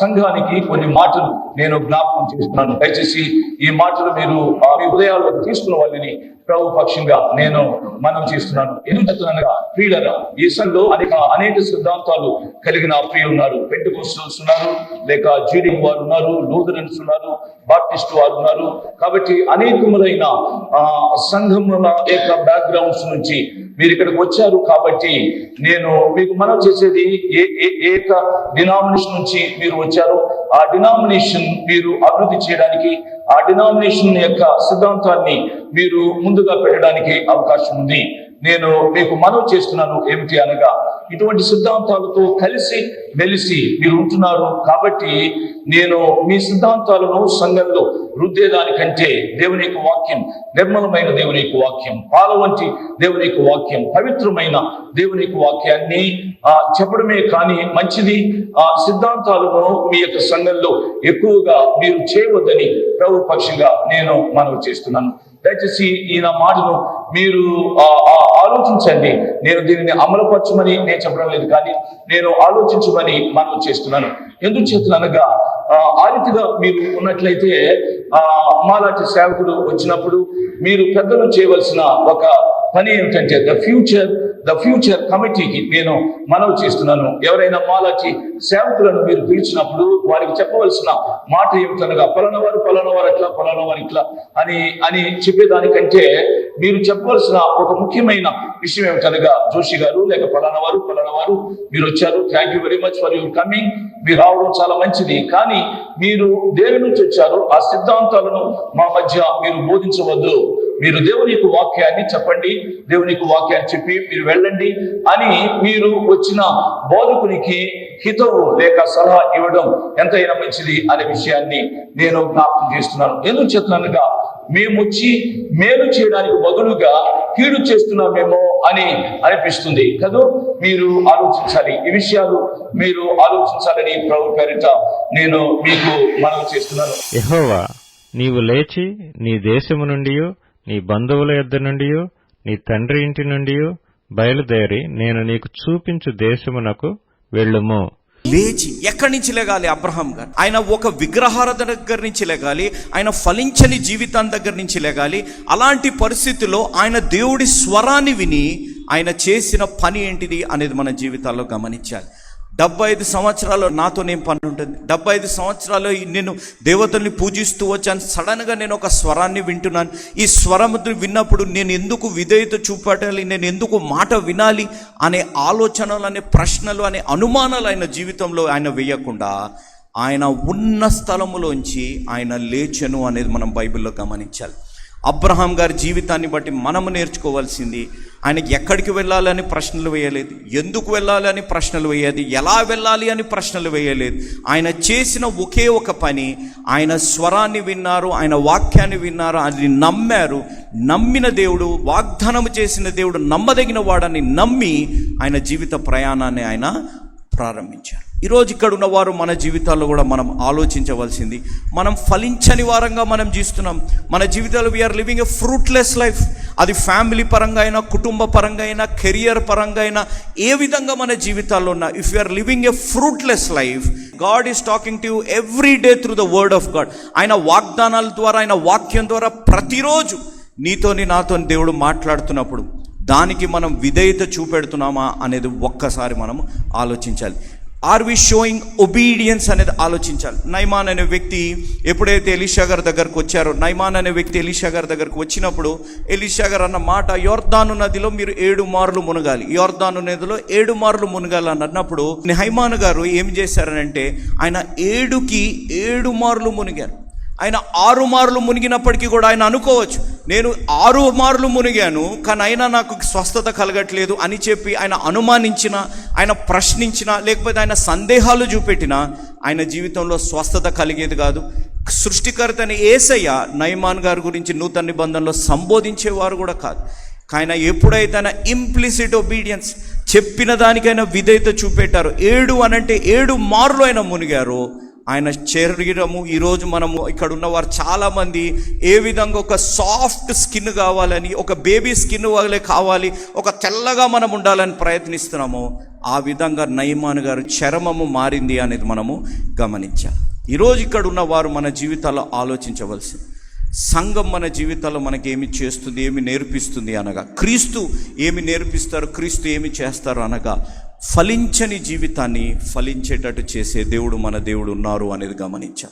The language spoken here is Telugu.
సంఘానికి కొన్ని మాటలు నేను జ్ఞాపకం చేస్తున్నాను. దయచేసి ఈ మాటలు మీరు ఆ మీ హృదయాల్లో తీసుకున్న వాళ్ళని ప్రభు పక్షంగా నేను మనం చేస్తున్నాను. ఎందుకు చెప్తున్నానుగా ప్రియులరా ఈ సంఘంలో అనేక అనేక సిద్ధాంతాలు కలిగిన ప్రియులు ఉన్నారు. పెంటుకోస్టల్స్ ఉన్నారు లేక జీడింగ్ వారు ఉన్నారు లూథరన్స్ ఉన్నారు బాప్టిస్ట్ వారు ఉన్నారు. కాబట్టి అనేకములైన ఆ సంఘముల యొక్క బ్యాక్గ్రౌండ్స్ నుంచి మీరు ఇక్కడికి వచ్చారు కాబట్టి నేను మీకు మనం చేసేది ఏ ఏ ఏక డినామినేషన్ నుంచి మీరు వచ్చారో ఆ డినామినేషన్ మీరు అభివృద్ధి చేయడానికి ఆ డినామినేషన్ యొక్క సిద్ధాంతాన్ని మీరు ముందుగా పెట్టడానికి అవకాశం ఉంది. నేను మీకు మనవి చేస్తున్నాను ఏమిటి అనగా ఇటువంటి సిద్ధాంతాలతో కలిసి మెలిసి మీరు ఉంటున్నారు. కాబట్టి నేను మీ సిద్ధాంతాలను సంఘంలో రుద్దేదానికంటే దేవుని యొక్క వాక్యం నిర్మలమైన దేవుని యొక్క వాక్యం పాల వంటి దేవుని యొక్క వాక్యం పవిత్రమైన దేవుని యొక్క వాక్యాన్ని ఆ చెప్పడమే కానీ మంచిది. ఆ సిద్ధాంతాలను మీ యొక్క సంఘంలో ఎక్కువగా మీరు చేయవద్దని ప్రభు పక్షంగా నేను మనవి చేస్తున్నాను. దయచేసి ఈయన మాటను మీరు ఆ, ఆలోచించండి. నేను దీనిని అమలుపరచమని నేను చెప్పడం లేదు కానీ నేను ఆలోచించమని మనం చేస్తున్నాను. ఎందుకు చేస్తున్నానగా ఆ, ఆ రీతిగా మీరు ఉన్నట్లయితే ఆ మాలాంటి సేవకుడు వచ్చినప్పుడు మీరు పెద్దలు చేయవలసిన ఒక పని ఏమిటంటే ద ఫ్యూచర్ ద ఫ్యూచర్ కమిటీకి నేను మనవి చేస్తున్నాను. ఎవరైనా మాలాచి సేవకులను మీరు పిలిచినప్పుడు వారికి చెప్పవలసిన మాట ఏమిటనగా పలానా వారు పలానా వారు అట్లా పలానా వారు ఇట్లా అని అని చెప్పేదానికంటే మీరు చెప్పవలసిన ఒక ముఖ్యమైన విషయం ఏమిటనగా జోషి గారు లేక పలానా వారు పలానా వారు మీరు వచ్చారు thank you very much for your coming మీరు రావడం చాలా మంచిది. కానీ మీరు దేని నుంచి వచ్చారు ఆ సిద్ధాంతాలను మా మధ్య మీరు బోధించవద్దు. మీరు దేవుని యొక్క వాక్యాన్ని చెప్పండి దేవుని యొక్క వాక్యాన్ని చెప్పి మీరు వెళ్ళండి అని మీరు వచ్చిన బోధకునికి హితవు లేక సలహా ఇవ్వడం ఎంతైనా మంచిది అనే విషయాన్ని నేను జ్ఞాపకం చేస్తున్నాను. ఎందుకు చెప్తున్నానుగా? మేము వచ్చి మేలు చేయడానికి బదులుగా కీడు చేస్తున్నామేమో అని అనిపిస్తుంది. కదూ? మీరు ఆలోచించాలి. ఈ విషయాలు మీరు ఆలోచించాలని ప్రభు పేరిట నేను మీకు మనవి చేస్తున్నాను. నీవు లేచి నీ దేశము నుండి నీ బంధువుల యొద్ద నుండి నీ తండ్రి ఇంటి నుండి బయలుదేరి నేను నీకు చూపించు దేశమునకు వెళ్ళుము. లేచి ఎక్కడి నుంచి లేగాలి అబ్రహాం గారు? ఆయన ఒక విగ్రహారాధన దగ్గర నుంచి లేగాలి ఆయన ఫలించని జీవితం దగ్గర నుంచి లేగాలి. అలాంటి పరిస్థితుల్లో ఆయన దేవుడి స్వరాన్ని విని ఆయన చేసిన పని ఏంటిది అనేది మన జీవితాల్లో గమనించాలి. డెబ్బై ఐదు సంవత్సరాలు నాతో నేను పని ఉంటుంది డెబ్బై ఐదు సంవత్సరాలు నేను దేవతల్ని పూజిస్తూ వచ్చాను. సడన్గా నేను ఒక స్వరాన్ని వింటున్నాను. ఈ స్వరం విన్నప్పుడు నేను ఎందుకు విధేయత చూపెట్టాలి నేను ఎందుకు మాట వినాలి? అనే ఆలోచనలు అనే ప్రశ్నలు అనే అనుమానాలు ఆయన జీవితంలో ఆయన వేయకుండా ఆయన ఉన్న స్థలములోంచి ఆయన లేచను అనేది మనం బైబిల్లో గమనించాలి. అబ్రహాం గారి జీవితాన్ని బట్టి మనము నేర్చుకోవాల్సింది ఆయనకి ఎక్కడికి వెళ్ళాలని ప్రశ్నలు వేయలేదు. ఎందుకు వెళ్ళాలి అని ప్రశ్నలు వేయలేదు? ఎలా వెళ్ళాలి అని ప్రశ్నలు వేయలేదు. ఆయన చేసిన ఒకే ఒక పని ఆయన స్వరాన్ని విన్నారు ఆయన వాక్యాన్ని విన్నారు అది నమ్మారు. నమ్మిన దేవుడు వాగ్దానం చేసిన దేవుడు నమ్మదగిన వాడని నమ్మి ఆయన జీవిత ప్రయాణాన్ని ఆయన ప్రారంభించారు. ఈరోజు ఇక్కడ ఉన్నవారు మన జీవితాల్లో కూడా మనం ఆలోచించవలసింది మనం ఫలించని వారంగా మనం జీస్తున్నాం మన జీవితాలు we're living a fruitless life అది ఫ్యామిలీ పరంగా అయినా కుటుంబ పరంగా అయినా కెరియర్ పరంగా అయినా ఏ విధంగా మన జీవితాల్లో ఉన్నా if you are living a fruitless life God is talking to you every day through the word of God ఆయన వాగ్దానాల ద్వారా ఆయన వాక్యం ద్వారా ప్రతిరోజు నీతోని నాతో దేవుడు మాట్లాడుతున్నప్పుడు దానికి మనం విధేయత చూపెడుతున్నామా అనేది ఒక్కసారి మనం ఆలోచించాలి. ఆర్ వి షోయింగ్ ఒబీడియన్స్ అనేది ఆలోచించాలి. నైమాన్ అనే వ్యక్తి ఎప్పుడైతే ఎలీషా గారి దగ్గరకు వచ్చారో నైమాన్ అనే వ్యక్తి ఎలీషా గారి దగ్గరకు వచ్చినప్పుడు ఎలీషా గారు అన్న మాట యోర్దాను నదిలో మీరు ఏడు మార్లు మునగాలి. యోర్దాను నదిలో ఏడు మార్లు మునగాలి అని అన్నప్పుడు నైమాన్ గారు ఏం చేశారనంటే ఆయన ఏడుకి ఏడు మార్లు మునిగారు. ఆయన ఆరు మార్లు మునిగినప్పటికీ కూడా ఆయన అనుకోవచ్చు. నేను ఆరు మార్లు మునిగాను కానీ అయినా నాకు స్వస్థత కలగట్లేదు అని చెప్పి ఆయన అనుమానించిన ఆయన ప్రశ్నించిన లేకపోతే ఆయన సందేహాలు చూపెట్టిన ఆయన జీవితంలో స్వస్థత కలిగేది కాదు. సృష్టికర్త అని ఏసయ్య నయమాన్ గారి గురించి నూతన నిబంధనలో సంబోధించేవారు కూడా కాదు. ఆయన ఎప్పుడైతే ఆయన ఇంప్లిసిట్ ఒబీడియన్స్ చెప్పిన దానికైనా విధేయత చూపెట్టారు ఏడు అనంటే ఏడు మార్లు ఆయన మునిగారు ఆయన శరీరము ఈరోజు మనము ఇక్కడ ఉన్న వారు చాలామంది ఏ విధంగా ఒక సాఫ్ట్ స్కిన్ కావాలని ఒక బేబీ స్కిన్ వాళ్ళే కావాలి ఒక తెల్లగా మనం ఉండాలని ప్రయత్నిస్తున్నాము ఆ విధంగా నయమాన్ గారు చరమము మారింది అనేది మనము గమనించాలి. ఈరోజు ఇక్కడ ఉన్న వారు మన జీవితాల్లో ఆలోచించవలసింది సంఘం మన జీవితాల్లో మనకి ఏమి చేస్తుంది ఏమి నేర్పిస్తుంది అనగా క్రీస్తు ఏమి నేర్పిస్తారు క్రీస్తు ఏమి చేస్తారు అనగా ఫలించని జీవితాన్ని ఫలించేటట్టు చేసే దేవుడు మన దేవుడు ఉన్నారు అనేది గమనించాం.